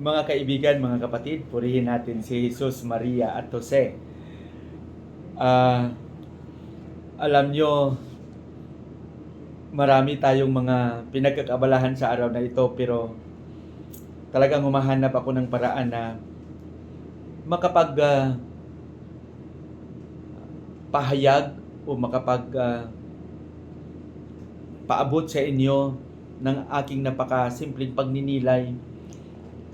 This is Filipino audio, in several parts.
Mga kaibigan, mga kapatid, purihin natin si Jesus, Maria at Jose. Ah, alam nyo, marami tayong mga pinagkakabalahan sa araw na ito pero talagang humahanap ako ng paraan na makapag ah, pahayag o makapag ah, paabot sa inyo ng aking napakasimpleng pagninilay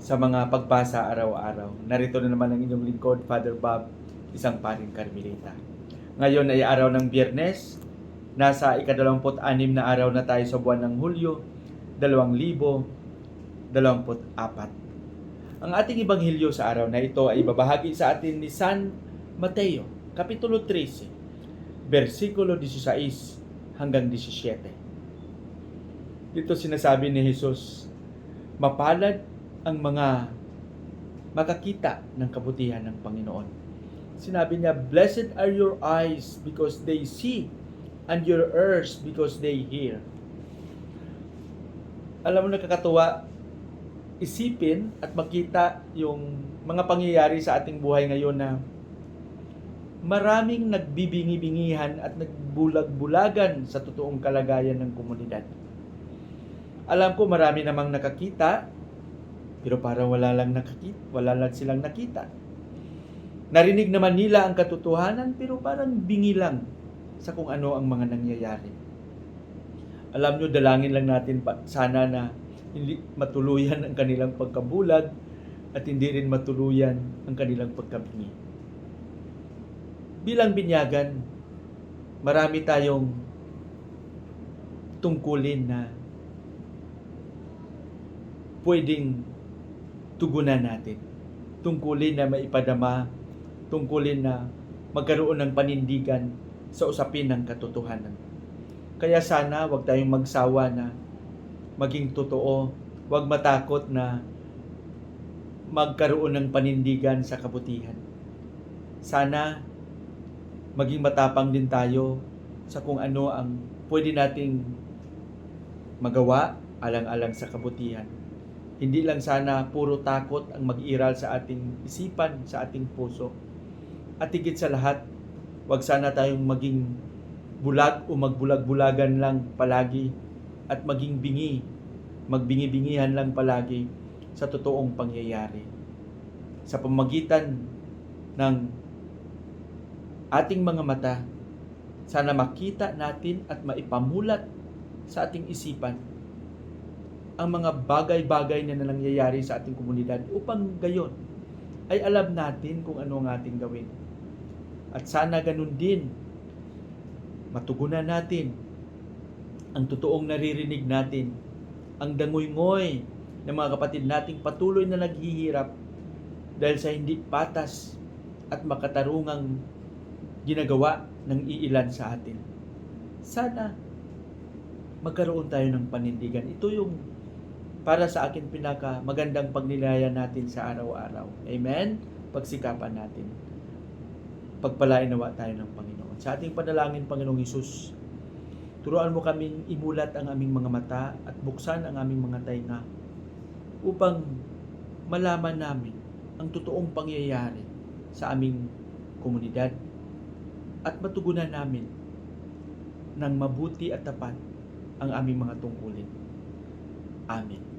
sa mga pagbasa araw-araw. Narito na naman ang inyong lingkod, Father Bob, isang paring Carmelita. Ngayon ay araw ng biyernes, nasa ikadalawamput-anim na araw na tayo sa buwan ng Hulyo, 2024. Ang ating ibanghilyo sa araw na ito ay babahagi sa atin ni San Mateo, Kapitulo 13, versikulo 16 hanggang 17. Dito sinasabi ni Jesus, mapalad ang mga makakita ng kabutihan ng Panginoon. Sinabi niya, Blessed are your eyes because they see, and your ears because they hear. Alam mo nakakatuwa, isipin at makita yung mga pangyayari sa ating buhay ngayon na maraming nagbibingi-bingihan at nagbulag-bulagan sa totoong kalagayan ng komunidad. Alam ko marami namang nakakita, pero parang wala lang nakakita, wala lang silang nakita. Narinig naman nila ang katotohanan, pero parang bingi lang sa kung ano ang mga nangyayari. Alam nyo, dalangin lang natin sana na hindi matuluyan ang kanilang pagkabulag at hindi rin matuluyan ang kanilang pagkabingi. Bilang binyagan, marami tayong tungkulin na pwedeng tugunan natin. Tungkulin na maipadama, tungkulin na magkaroon ng panindigan sa usapin ng katotohanan. Kaya sana wag tayong magsawa na maging totoo, wag matakot na magkaroon ng panindigan sa kabutihan. Sana maging matapang din tayo sa kung ano ang pwede nating magawa alang-alang sa kabutihan. Hindi lang sana puro takot ang mag-iral sa ating isipan, sa ating puso. At higit sa lahat, wag sana tayong maging bulag o magbulag-bulagan lang palagi at maging bingi, magbingi-bingihan lang palagi sa totoong pangyayari. Sa pamagitan ng ating mga mata, sana makita natin at maipamulat sa ating isipan ang mga bagay-bagay na nangyayari sa ating komunidad upang gayon ay alam natin kung ano ang ating gawin. At sana ganun din, matugunan natin ang totoong naririnig natin, ang dangoy-ngoy ng mga kapatid nating patuloy na naghihirap dahil sa hindi patas at makatarungang ginagawa ng iilan sa atin. Sana magkaroon tayo ng panindigan. Ito yung para sa akin pinaka magandang pagnilayan natin sa araw-araw. Amen? Pagsikapan natin. Pagpalain nawa tayo ng Panginoon. Sa ating panalangin, Panginoong Isus, turuan mo kaming imulat ang aming mga mata at buksan ang aming mga tainga upang malaman namin ang totoong pangyayari sa aming komunidad at matugunan namin ng mabuti at tapat ang aming mga tungkulin. Amen.